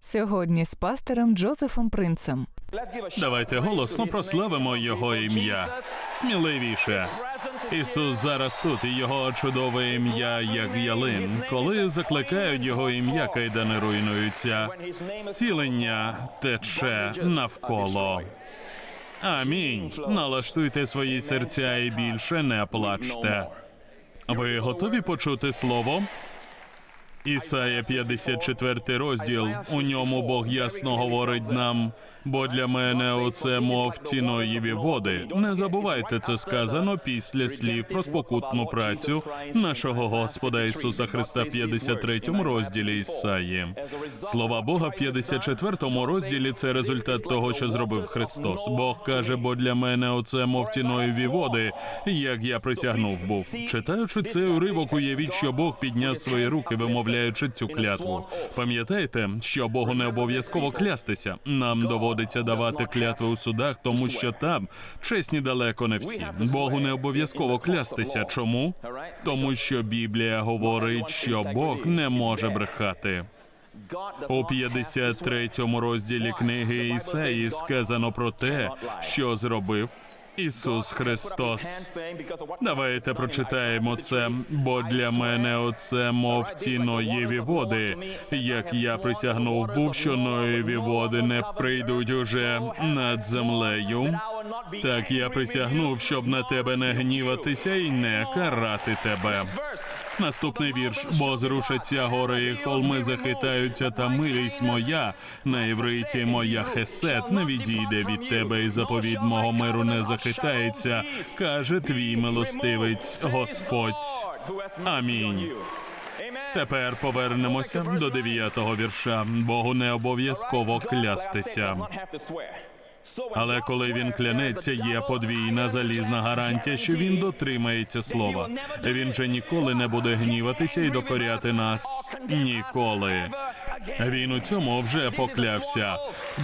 Сьогодні з пастором Джозефом Принцем. Давайте голосно прославимо його ім'я. Сміливіше. Ісус зараз тут, і його чудове ім'я, як ялин. Коли закликають його ім'я, кайдани руйнуються. Зцілення тече навколо. Амінь. Налаштуйте свої серця і більше не плачте. Ви готові почути слово? Ісая 54 розділ. У ньому Бог ясно говорить нам. Бо для мене оце мов тіноєві води. Не забувайте це сказано після слів про спокутну працю нашого Господа Ісуса Христа в 53 розділі Ісаї. Слова Бога в 54 розділі це результат того, що зробив Христос. Бог каже, бо для мене оце мов тіноєві води, як я присягнув був. Читаючи цей уривок, уявіть, що Бог підняв свої руки, вимовляючи цю клятву. Пам'ятаєте, що Богу не обов'язково клястися. Нам доводиться давати клятви у судах, тому що там чесні далеко не всі. Богу не обов'язково клястися. Чому? Тому що Біблія говорить, що Бог не може брехати. У 53 розділі книги Ісеї сказано про те, що зробив Ісус Христос. Давайте прочитаємо це, бо для мене оце мов ті Ноєві води. Як я присягнув, був, що Ноєві води не прийдуть уже над землею. Так я присягнув, щоб на тебе не гніватися і не карати тебе. Наступний вірш, бо зрушаться гори і холми захитаються, та милість моя на євриті моя хесет не відійде від тебе, і заповідь мого миру не захитається, каже твій милостивець Господь. Амінь. Тепер повернемося до дев'ятого вірша. Богу не обов'язково клястися. Але коли він клянеться, є подвійна залізна гарантія, що він дотримається слова. Він же ніколи не буде гніватися і докоряти нас. Ніколи. Він у цьому вже поклявся.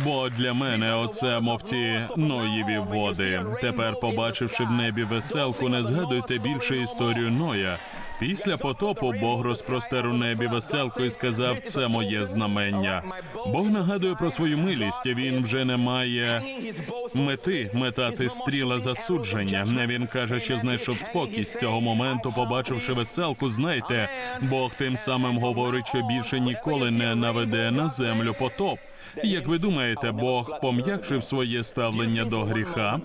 Бо для мене оце мов ті Ноєві води. Тепер, побачивши в небі веселку, не згадуйте більше історію Ноя. Після потопу Бог розпростер у небі веселку і сказав: це моє знамення. Бог нагадує про свою милість. Він вже не має мети метати стріла засудження. Не він каже, що знайшов спокій з цього моменту, побачивши веселку, знайте, Бог тим самим говорить, що більше ніколи не наведе на землю потоп. Як ви думаєте, Бог пом'якшив своє ставлення до гріха?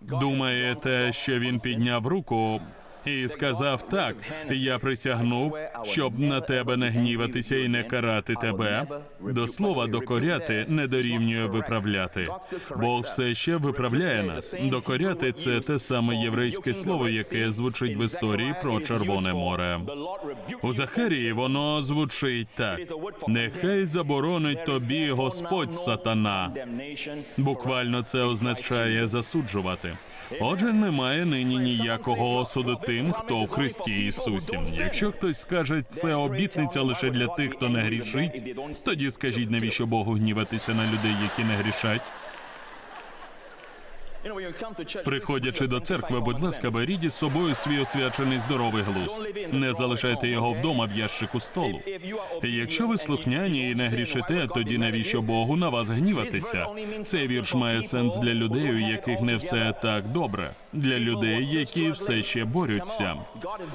Думаєте, що він підняв руку і сказав так: я присягнув, щоб на тебе не гніватися і не карати тебе. До слова докоряти не дорівнює виправляти. Бог все ще виправляє нас. Докоряти це те саме єврейське слово, яке звучить в історії про Червоне море. У Захарії воно звучить так: нехай заборонить тобі Господь сатана. Буквально це означає засуджувати. Отже, немає нині ніякого осуду тим, хто в Христі Ісусі. Якщо хтось скаже, це обітниця лише для тих, хто не грішить, тоді скажіть, навіщо Богу гніватися на людей, які не грішать? Приходячи до церкви, будь ласка, беріть із собою свій освячений здоровий глузд. Не залишайте його вдома в ящику столу. Якщо ви слухняні і не грішите, тоді навіщо Богу на вас гніватися? Цей вірш має сенс для людей, у яких не все так добре, для людей, які все ще борються.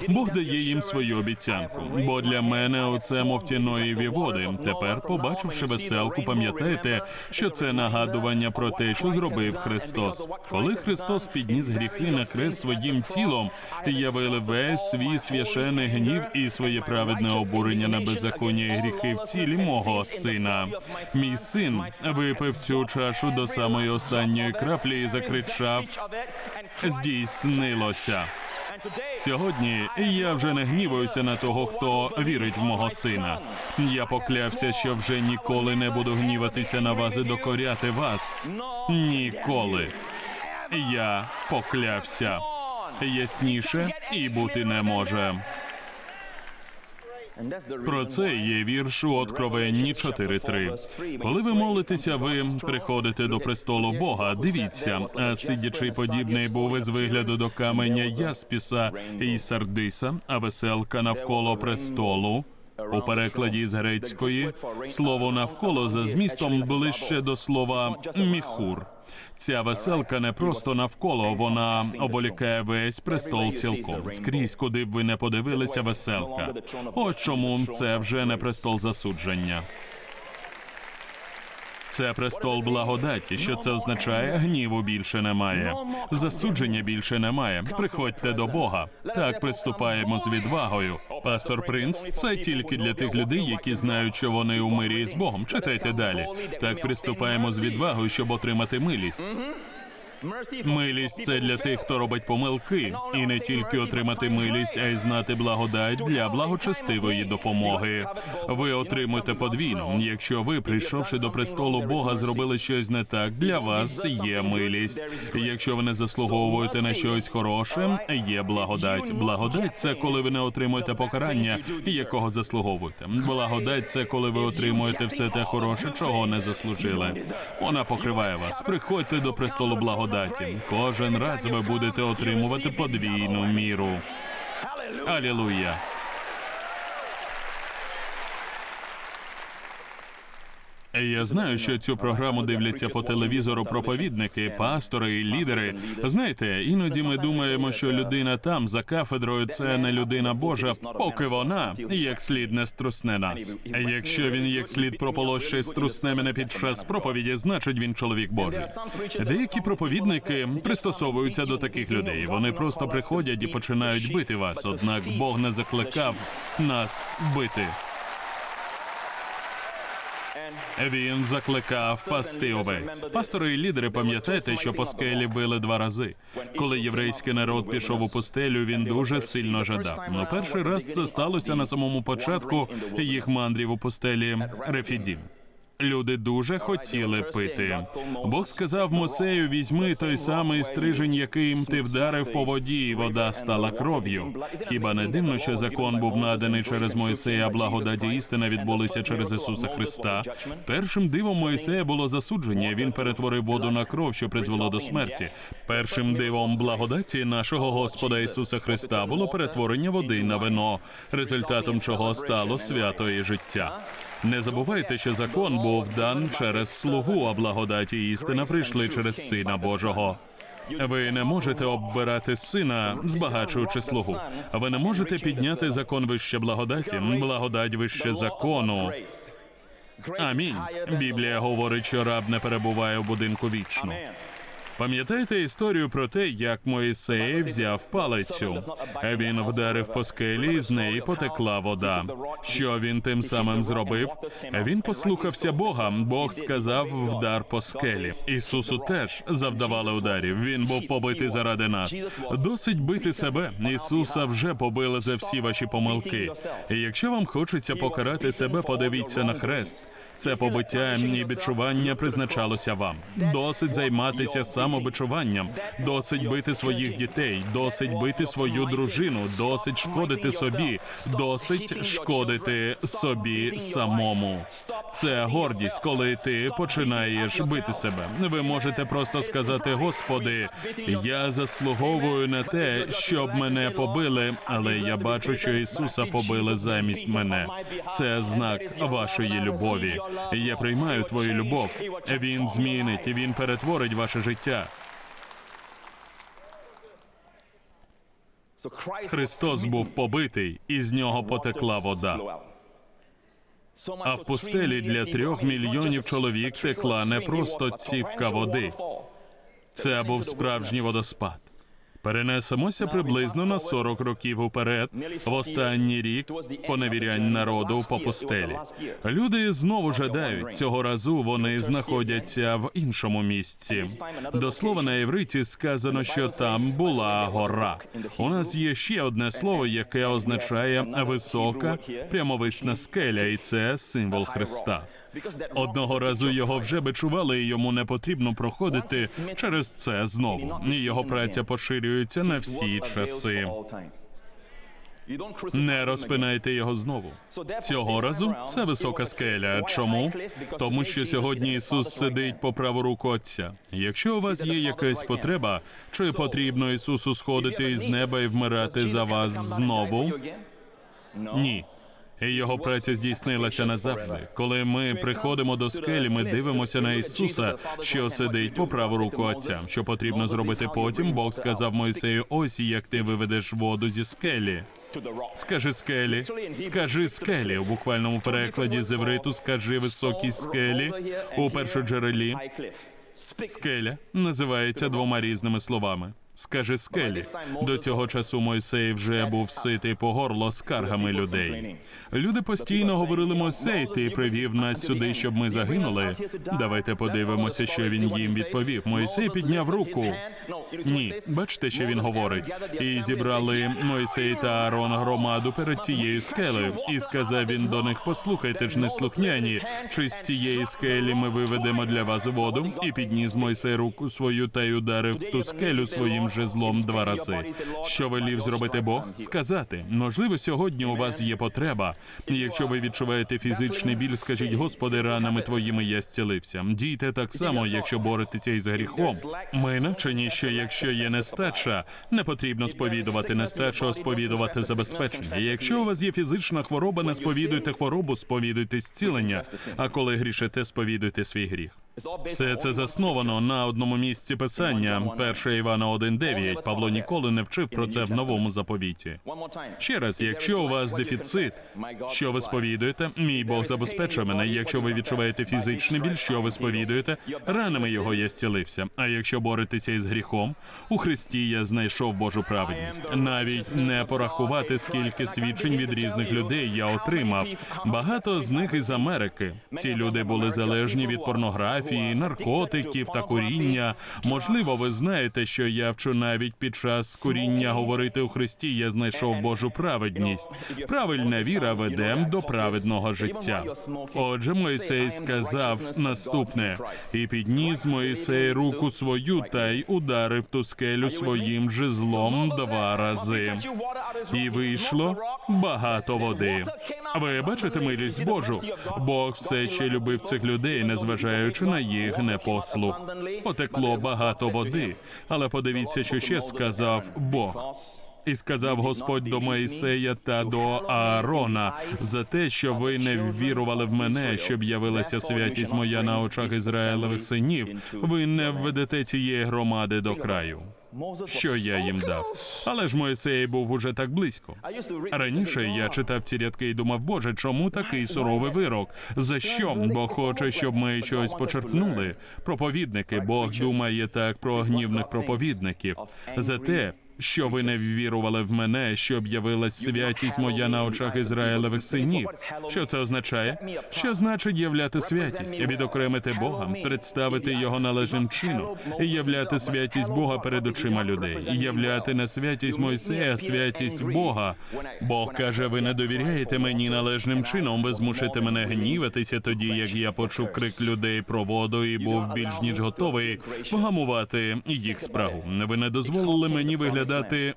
Бог дає їм свою обіцянку. Бо для мене оце мов тіноєві води. Тепер, побачивши веселку, пам'ятаєте, що це нагадування про те, що зробив Христос. Коли Христос підніс гріхи на хрест своїм тілом, явили весь свій священий гнів і своє праведне обурення на беззаконня і гріхи в тілі мого сина. Мій син випив цю чашу до самої останньої краплі і закричав: здійснилося. Сьогодні я вже не гніваюся на того, хто вірить в мого сина. Я поклявся, що вже ніколи не буду гніватися на вас і докоряти вас. Ніколи. Я поклявся. Ясніше і бути не може. Про це є вірш у Откровенні 4.3. Коли ви молитеся, ви приходите до престолу Бога. Дивіться, а сидячий подібний був із вигляду до каменя Яспіса і Сардиса, а веселка навколо престолу. У перекладі з грецької слово навколо за змістом ближче до слова міхур. Ця веселка не просто навколо, вона оболікає весь престол цілком. Скрізь, куди б ви не подивилися, веселка. Ось чому це вже не престол засудження. Це престол благодаті. Що це означає? Гніву більше немає. Засудження більше немає. Приходьте до Бога. Так приступаємо з відвагою. Пастор Принц це тільки для тих людей, які знають, що вони у мирі з Богом. Читайте далі. Так приступаємо з відвагою, щоб отримати милість. Милість це для тих, хто робить помилки, і не тільки отримати милість, а й знати благодать для благочестивої допомоги. Ви отримуєте подвійно. Якщо ви, прийшовши до престолу Бога, зробили щось не так, для вас є милість. Якщо ви не заслуговуєте на щось хороше, є благодать. Благодать це коли ви не отримуєте покарання, якого заслуговуєте. Благодать це коли ви отримуєте все те хороше, чого не заслужили. Вона покриває вас. Приходьте до престолу благодаті. Кожен раз ви будете отримувати подвійну міру. Алілуя. Я знаю, що цю програму дивляться по телевізору проповідники, пастори лідери. Знаєте, іноді ми думаємо, що людина там за кафедрою це не людина Божа, поки вона як слід не струсне нас. Якщо він як слід прополоще струсне мене під час проповіді, значить він чоловік Божий. Деякі проповідники пристосовуються до таких людей. Вони просто приходять і починають бити вас. Однак Бог не закликав нас бити. Він закликав пасти овець. Пастори і лідери, пам'ятайте, що по скелі били два рази. Коли єврейський народ пішов у пустелю, він дуже сильно жадав. Но перший раз це сталося на самому початку їх мандрів у пустелі Рефідім. Люди дуже хотіли пити. Бог сказав Мосею: візьми той самий стрижень, яким ти вдарив по воді, і вода стала кров'ю. Хіба не дивно, що закон був наданий через Моїсея, благодаті істина відбулися через Ісуса Христа? Першим дивом Моїсея було засудження. Він перетворив воду на кров, що призвело до смерті. Першим дивом благодаті нашого Господа Ісуса Христа було перетворення води на вино, результатом чого стало свято і життя. Не забувайте, що закон був дан через слугу, а благодаті істина прийшли через Сина Божого. Ви не можете оббирати сина, збагачуючи слугу. Ви не можете підняти закон вище благодаті, благодать вище закону. Амінь. Біблія говорить, що раб не перебуває в будинку вічно. Пам'ятаєте історію про те, як Моїсей взяв палицю? Він вдарив по скелі, і з неї потекла вода. Що він тим самим зробив? Він послухався Бога. Бог сказав вдар по скелі. Ісусу теж завдавали ударів. Він був побитий заради нас. Досить бити себе. Ісуса вже побили за всі ваші помилки. І якщо вам хочеться покарати себе, подивіться на хрест. Це побиття і бичування призначалося вам. Досить займатися самобичуванням, досить бити своїх дітей, досить бити свою дружину, досить шкодити собі, досить шкодити собі самому. Це гордість, коли ти починаєш бити себе. Ви можете просто сказати: Господи, я заслуговую на те, щоб мене побили, але я бачу, що Ісуса побили замість мене. Це знак вашої любові. Я приймаю твою любов. Він змінить, він перетворить ваше життя. Христос був побитий, і з нього потекла вода. А в пустелі для трьох мільйонів чоловік текла не просто цівка води. Це був справжній водоспад. Перенесемося приблизно на 40 років уперед, в останній рік поневірянь народу по пустелі. Люди знову жадають. Цього разу вони знаходяться в іншому місці. До слова на євриті сказано, що там була гора. У нас є ще одне слово, яке означає висока прямовисна скеля, і це символ Христа. Одного разу його вже бичували, і йому не потрібно проходити через це знову. Його праця поширюється на всі часи. Не розпинайте його знову. Цього разу це висока скеля. Чому? Тому що сьогодні Ісус сидить по праву руку Отця. Якщо у вас є якась потреба, чи потрібно Ісусу сходити із неба і вмирати за вас знову? Ні. І його праця здійснилася назавжди. Коли ми приходимо до скелі, ми дивимося на Ісуса, що сидить по праву руку Отця. Що потрібно зробити потім? Бог сказав Мойсею: ось як ти виведеш воду зі скелі. Скажи скелі, скажи скелі. У буквальному перекладі з івриту скажи високій скелі у першоджерелі. Скеля називається двома різними словами. Скажи скелі. До цього часу Мойсей вже був ситий по горло скаргами людей. Люди постійно говорили Мойсей, ти привів нас сюди, щоб ми загинули. Давайте подивимося, що він їм відповів. Мойсей підняв руку. Ні, бачите, що він говорить. І зібрали Мойсей та Аарон громаду перед тією скелею. І сказав він до них: Послухайте ж, неслухняні, чи з цієї скелі ми виведемо для вас воду? І підніс Мойсей руку свою та й ударив ту скелю своїм жезлом два рази. Що велів зробити Бог? Сказати, можливо, сьогодні у вас є потреба. Якщо ви відчуваєте фізичний біль, скажіть, Господи, ранами твоїми я зцілився. Дійте так само, якщо боретеся із гріхом. Ми навчені, що якщо є нестача, не потрібно сповідувати нестачу, а сповідувати забезпечення. Якщо у вас є фізична хвороба, не сповідуйте хворобу, сповідуйте зцілення. А коли грішите, сповідуйте свій гріх. Все це засновано на одному місці писання 1 Івана 1.9. Павло ніколи не вчив про це в новому заповіті. Ще раз, якщо у вас дефіцит, що ви сповідуєте? Мій Бог забезпечує мене. Якщо ви відчуваєте фізичний біль, що ви сповідуєте? Ранами його я зцілився. А якщо боретеся із гріхом, у Христі я знайшов Божу праведність. Навіть не порахувати, скільки свідчень від різних людей я отримав. Багато з них із Америки. Ці люди були залежні від порнографії, наркотиків та куріння. Можливо, ви знаєте, що я вчу навіть під час куріння говорити у Христі. Я знайшов Божу праведність. Правильна віра веде до праведного життя. Отже, Мойсей сказав наступне: і підніс Мойсей руку свою та й ударив ту скелю своїм жезлом два рази. І вийшло багато води. Ви бачите милість Божу? Бог все ще любив цих людей, незважаючи на їх непослух. Потекло багато води, але подивіться, що ще сказав Бог. І сказав Господь до Моїсея та до Аарона за те, що ви не ввірували в мене, щоб явилася святість моя на очах Ізраїлевих синів. Ви не введете цієї громади до краю. Що я їм дав? Але ж Моїсей був уже так близько. Раніше я читав ці рядки і думав, Боже, чому такий суровий вирок? За що? Бог хоче, щоб ми щось почерпнули. Проповідники, Бог думає так про гнівних проповідників. За те, що ви не ввірували в мене, щоб явилась святість моя на очах Ізраїлевих синів. Що це означає? Що значить являти святість, відокремити Бога, представити його належним чином, і являти святість Бога перед очима людей, і являти не святість Мойсея, а святість Бога. Бог каже: ви не довіряєте мені належним чином. Ви змушите мене гніватися тоді, як я почув крик людей про воду і був більш ніж готовий вгамувати їх спрагу. Ви не дозволили мені виглядати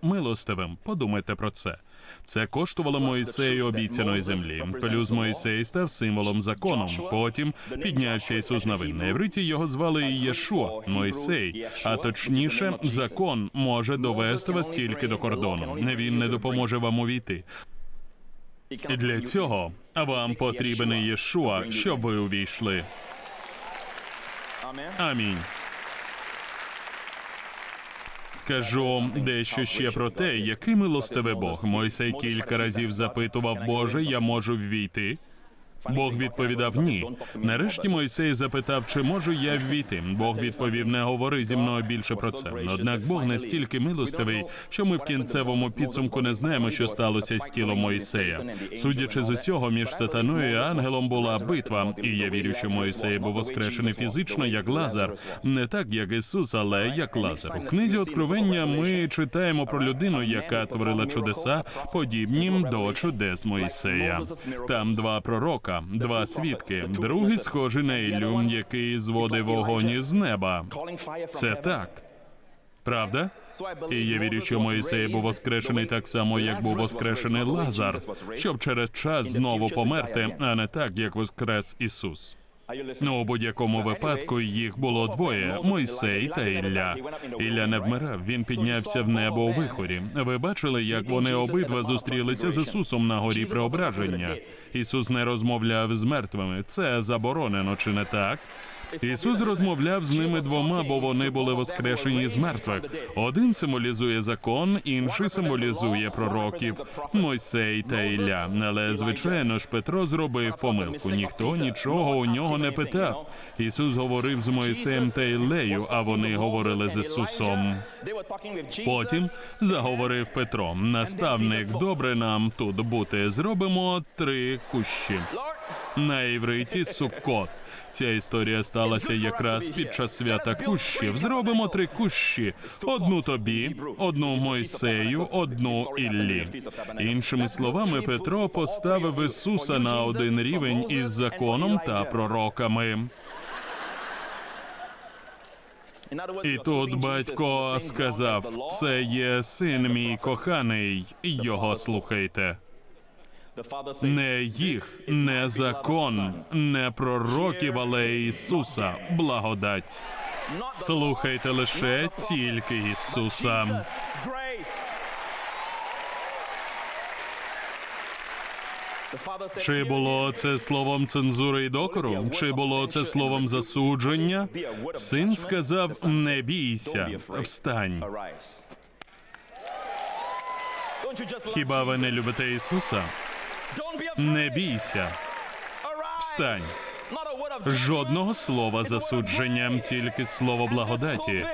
милостивим. Подумайте про це. Це коштувало Моїсею обіцяної землі. Плюс Моїсей став символом законом. Потім піднявся Ісус Новин. На євриті його звали Єшуа, Мойсей. А точніше, закон може довести вас тільки до кордону. Він не допоможе вам увійти. І для цього вам потрібен Єшуа, щоб ви увійшли. Амінь. Скажу дещо ще про те, який милостивий Бог. Мойсей кілька разів запитував, Боже, я можу ввійти. Бог відповідав ні. Нарешті Мойсей запитав, чи можу я ввійти. Бог відповів: не говори зі мною більше про це. Однак Бог настільки милостивий, що ми в кінцевому підсумку не знаємо, що сталося з тілом Мойсея. Судячи з усього, між сатаною і ангелом була битва, і я вірю, що Мойсей був воскрешений фізично як Лазар, не так як Ісус, але як Лазар. У книзі Откровення ми читаємо про людину, яка творила чудеса, подібні до чудес Мойсея. Там два пророка, два свідки. Другий схожий на Ілюм, який зводив вогонь із неба. Це так. Правда? І я вірю, що Моїсей був воскрешений так само, як був воскрешений Лазар, щоб через час знову померти, а не так, як воскрес Ісус. Ну, у будь-якому випадку їх було двоє: Мойсей та Ілля. Ілля не вмирав, він піднявся в небо у вихорі. Ви бачили, як вони обидва зустрілися з Ісусом на горі преображення. Ісус не розмовляв з мертвими. Це заборонено, чи не так? Ісус розмовляв з ними двома, бо вони були воскрешені з мертвих. Один символізує закон, інший символізує пророків Мойсей та Ілля. Але звичайно ж Петро зробив помилку. Ніхто нічого у нього не питав. Ісус говорив з Мойсеєм та Іллею, а вони говорили з Ісусом. Потім заговорив Петро: наставник, добре нам тут бути. Зробимо три кущі. На івриті Суккот. Ця історія сталася якраз під час свята кущів. Зробимо три кущі: одну тобі, одну Мойсею, одну Іллі. Іншими словами, Петро поставив Ісуса на один рівень із законом та пророками. І тут батько сказав: це є син мій коханий, його слухайте. Не їх, не закон, не пророків, але Ісуса, благодать. Слухайте лише тільки Ісуса. Чи було це словом цензури і докору? Чи було це словом засудження? Син сказав: не бійся, встань. Хіба ви не любите Ісуса? Не бійся, встань. Жодного слова засудження, тільки слово благодаті.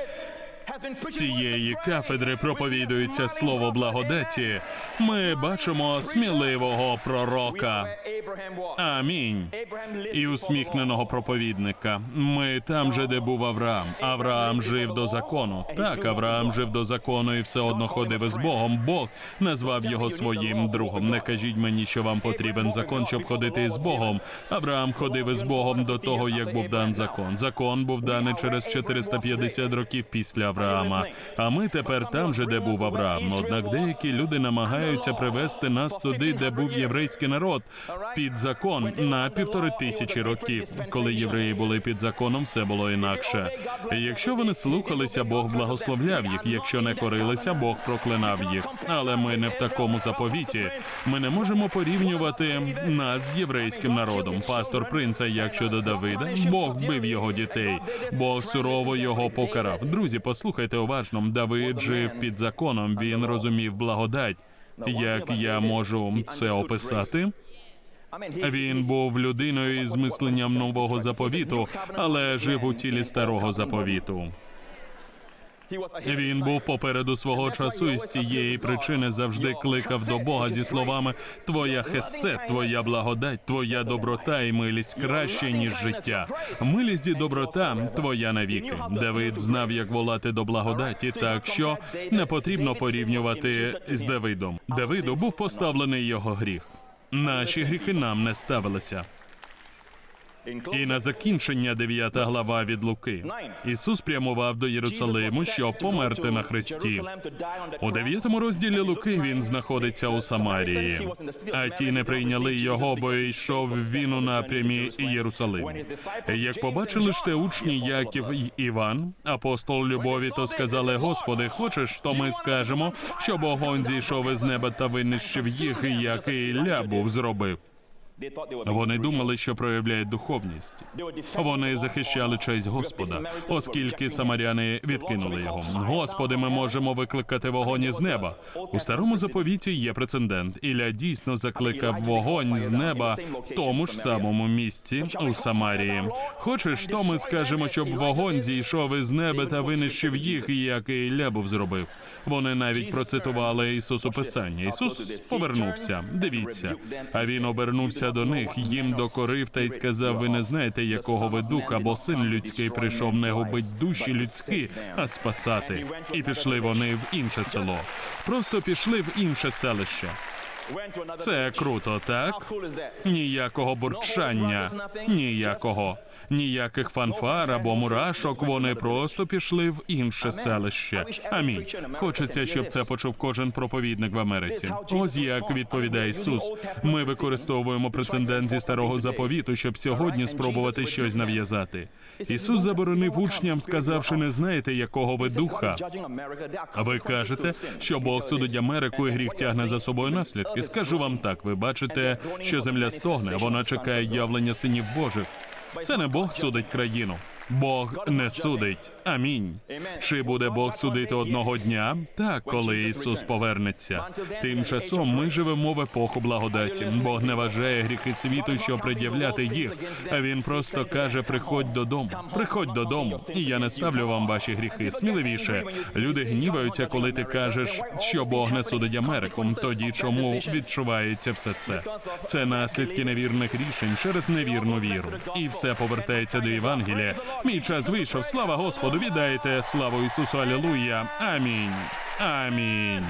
З цієї кафедри проповідується слово благодаті. Ми бачимо сміливого пророка. Амінь. І усміхненого проповідника. Ми там же, де був Авраам. Авраам жив до закону. Так, Авраам жив до закону і все одно ходив із Богом. Бог назвав його своїм другом. Не кажіть мені, що вам потрібен закон, щоб ходити із Богом. Авраам ходив із Богом до того, як був дан закон. Закон був даний через 450 років після Авраама. А ми тепер там же, де був Авраам. Однак деякі люди намагаються привести нас туди, де був єврейський народ, під закон на півтори тисячі років. Коли євреї були під законом, все було інакше. Якщо вони слухалися, Бог благословляв їх. Якщо не корилися, Бог проклинав їх. Але ми не в такому заповіті. Ми не можемо порівнювати нас з єврейським народом. Пастор принца, як щодо Давида, Бог бив його дітей. Бог сурово його покарав. Друзі, послухайте уважно. Давид жив під законом. Він розумів благодать. Як я можу це описати? Він був людиною із мисленням нового заповіту, але жив у тілі старого заповіту. Він був попереду свого часу і з цієї причини завжди кликав до Бога зі словами Твоя хесет, твоя благодать, твоя доброта і милість краще, ніж життя. Милість і доброта твоя навіки. Давид знав, як волати до благодаті, так що не потрібно порівнювати з Давидом. Давиду був поставлений його гріх. Наші гріхи нам не ставилися. І на закінчення 9 глава від Луки. Ісус прямував до Єрусалиму, щоб померти на хресті. У 9 розділі Луки він знаходиться у Самарії, а ті не прийняли його, бо йшов він у напрямі Єрусалиму. Як побачили ж те учні Яків і Іван, апостол любові, то сказали: Господи, хочеш, то ми скажемо, щоб огонь зійшов із неба та винищив їх, як і Ілля був зробив. Вони думали, що проявляють духовність. Вони захищали честь Господа, оскільки самаряни відкинули його. Господи, ми можемо викликати вогонь із неба. У старому заповіті є прецедент. Ілля дійсно закликав вогонь з неба в тому ж самому місці у Самарії. Хочеш, то ми скажемо, щоб вогонь зійшов із неба та винищив їх, як і Ілля був зробив. Вони навіть процитували Ісусу Писання. Ісус повернувся. Дивіться, а він обернувся до них, їм докорив та й сказав: Ви не знаєте, якого ви духа, бо син людський прийшов не губить душі людські, а спасати. І пішли вони в інше село. Просто пішли в інше селище. Це круто, так? Ніякого бурчання, ніякого. Ніяких фанфар або мурашок. Вони просто пішли в інше селище. Амінь. Хочеться, щоб це почув кожен проповідник в Америці. Ось як відповідає Ісус. Ми використовуємо прецедент зі старого заповіту, щоб сьогодні спробувати щось нав'язати. Ісус заборонив учням, сказавши, не знаєте, якого ви духа. А ви кажете, що Бог судить Америку і гріх тягне за собою наслідки. Скажу вам так: ви бачите, що земля стогне, вона чекає явлення синів Божих. Це не Бог судить країну. Бог не судить. Амінь. Чи буде Бог судити одного дня? Так, коли Ісус повернеться. Тим часом ми живемо в епоху благодаті. Бог не вважає гріхи світу, щоб пред'являти їх. А він просто каже: приходь додому, приходь додому. І я не ставлю вам ваші гріхи. Сміливіше. Люди гніваються, коли ти кажеш, що Бог не судить Америку. Тоді чому відчувається все це? Це наслідки невірних рішень через невірну віру. І все повертається до Євангелія. Мій час вийшов. Слава Господу! Віддайте славу Ісусу! Алілуя! Амінь. Амінь.